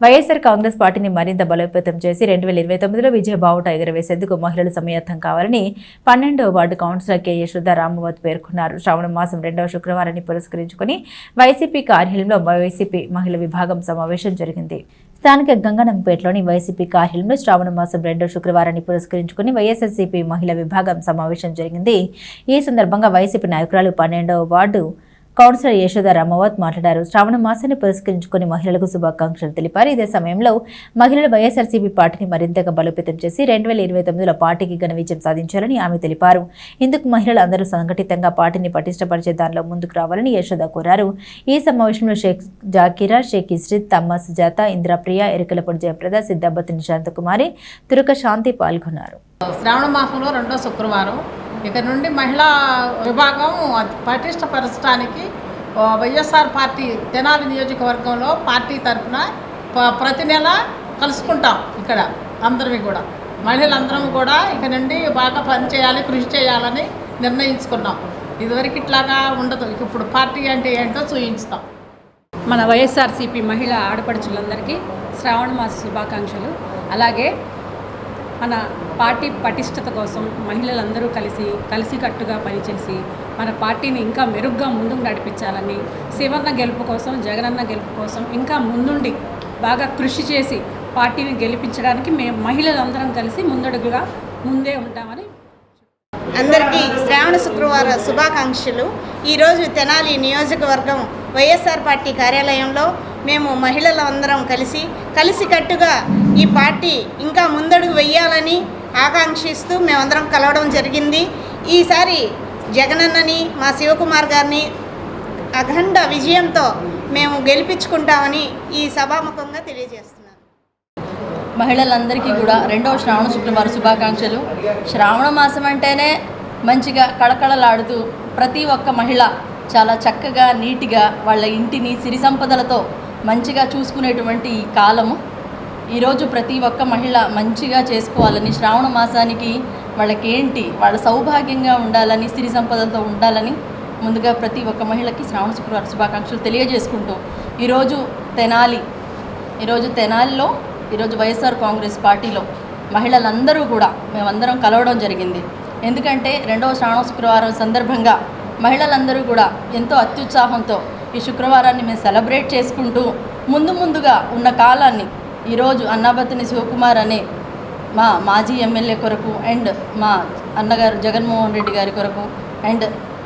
వైఎస్ఆర్ కాంగ్రెస్ పార్టీని మరింత బలోపేతం చేసి రెండు వేల ఇరవై తొమ్మిదిలో విజయబావుట ఎగురవేసేందుకు మహిళలు సమయత్తం కావాలని పన్నెండవ ward councillor K. Yashoda Ramavath పేర్కొన్నారు. శ్రావణ మాసం రెండవ శుక్రవారాన్ని పురస్కరించుకుని వైసీపీ కార్యాలయంలో వైసీపీ మహిళ విభాగం సమావేశం జరిగింది. స్థానిక గంగనంపేటలోని వైసీపీ కార్యాలయంలో శ్రావణ మాసం రెండో శుక్రవారాన్ని పురస్కరించుకుని వైఎస్ఆర్సీపీ మహిళా విభాగం సమావేశం జరిగింది. ఈ సందర్భంగా వైసీపీ నాయకురాలు పన్నెండవ వార్డు కౌన్సిలర్ యశోద రామవత్ మాట్లాడారు. శ్రావణ మాసాన్ని పురస్కరించుకుని మహిళలకు శుభాకాంక్షలు తెలిపారు. ఇదే సమయంలో మహిళలు వైఎస్ఆర్సీపీ పార్టీని మరింతగా బలోపేతం చేసి రెండు వేల ఇరవై తొమ్మిదిలో పార్టీకి ఘన విజయం సాధించాలని ఆమె తెలిపారు. ఇందుకు మహిళలు అందరూ సంఘటితంగా పార్టీని పటిష్టపరిచే దానిలో ముందుకు రావాలని యశోద కోరారు. ఈ సమావేశంలో షేక్ జాకీరా షేక్ ఇస్రిత్ తమ్మ సుజాత ఇంద్రప్రియ ఎరికలపూడి జయప్రద సిద్దబ్బతు నిశాంత కుమారి తురుక శాంతి పాల్గొన్నారు. శ్రావణ మాసంలో రెండో శుక్రవారం ఇక నుండి మహిళా విభాగం పటిష్టపరచడానికి వైఎస్ఆర్ పార్టీ తెనాలి నియోజకవర్గంలో పార్టీ తరఫున ప- ప్రతి నెల కలుసుకుంటాం ఇక్కడ అందరివి కూడా. మహిళలందరం కూడా ఇక నుండి బాగా పనిచేయాలి కృషి చేయాలని నిర్ణయించుకున్నాం. ఇదివరకు ఇట్లాగా ఉండదు. ఇక ఇప్పుడు పార్టీ అంటే ఏంటో చూపించుతాం మన వైఎస్ఆర్సీపీ మహిళా ఆడపడుచులందరికీ శ్రావణ మాస శుభాకాంక్షలు. అలాగే మన పార్టీ పటిష్టత కోసం మహిళలందరూ కలిసి కలిసికట్టుగా పనిచేసి మన పార్టీని ఇంకా మెరుగ్గా ముందుకు నడిపించాలని శివన్న గెలుపు కోసం జగనన్న గెలుపు కోసం ఇంకా ముందుండి బాగా కృషి చేసి పార్టీని గెలిపించడానికి మేము మహిళలందరం కలిసి ముందడుగుగా ముందే ఉంటామని అందరికీ శ్రావణ శుక్రవార శుభాకాంక్షలు. ఈరోజు తెనాలి నియోజకవర్గం వైఎస్ఆర్ పార్టీ కార్యాలయంలో మేము మహిళలందరం కలిసి కలిసికట్టుగా ఈ పార్టీ ఇంకా ముందడుగు వెయ్యాలి ఆకాంక్షిస్తూ మేమందరం కలవడం జరిగింది. ఈసారి జగనన్నని మా శివకుమార్ గారిని అఖండ విజయంతో మేము గెలిపించుకుంటామని ఈ సభాముఖంగా తెలియజేస్తున్నాను. మహిళలందరికీ కూడా రెండవ శ్రావణ శుక్రవారం శుభాకాంక్షలు. శ్రావణ మాసం అంటేనే మంచిగా కళకళలాడుతూ ప్రతి ఒక్క మహిళ చాలా చక్కగా నీటిగా వాళ్ళ ఇంటిని సిరి సంపదలతో మంచిగా చూసుకునేటువంటి ఈ కాలము. ఈరోజు ప్రతి ఒక్క మహిళ మంచిగా చేసుకోవాలని శ్రావణ మాసానికి వాళ్ళకేంటి వాళ్ళ సౌభాగ్యంగా ఉండాలని సిరి సంపదలతో ఉండాలని ముందుగా ప్రతి ఒక్క మహిళకి శ్రావణ శుక్రవారం శుభాకాంక్షలు తెలియజేసుకుంటూ ఈరోజు తెనాలి ఈరోజు తెనాలిలో ఈరోజు వైఎస్ఆర్ కాంగ్రెస్ పార్టీలో మహిళలందరూ కూడా మేమందరం కలవడం జరిగింది. ఎందుకంటే రెండవ శ్రావణ శుక్రవారం సందర్భంగా మహిళలందరూ కూడా ఎంతో అత్యుత్సాహంతో ఈ శుక్రవారాన్ని మేము సెలబ్రేట్ చేసుకుంటూ ముందు ముందుగా ఉన్న కాలాన్ని ఈరోజు అన్నాబతిని శివకుమార్ అనే మా మాజీ ఎమ్మెల్యే కొరకు అండ్ మా అన్నగారు జగన్మోహన్ రెడ్డి గారి కొరకు అండ్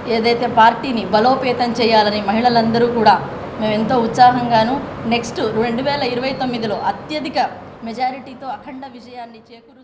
ఏదైతే పార్టీని బలోపేతం చేయాలని మహిళలందరూ కూడా మేము ఎంతో ఉత్సాహంగాను నెక్స్ట్ రెండు వేల ఇరవై తొమ్మిదిలో అత్యధిక మెజారిటీతో అఖండ విజయాన్ని చేకూరు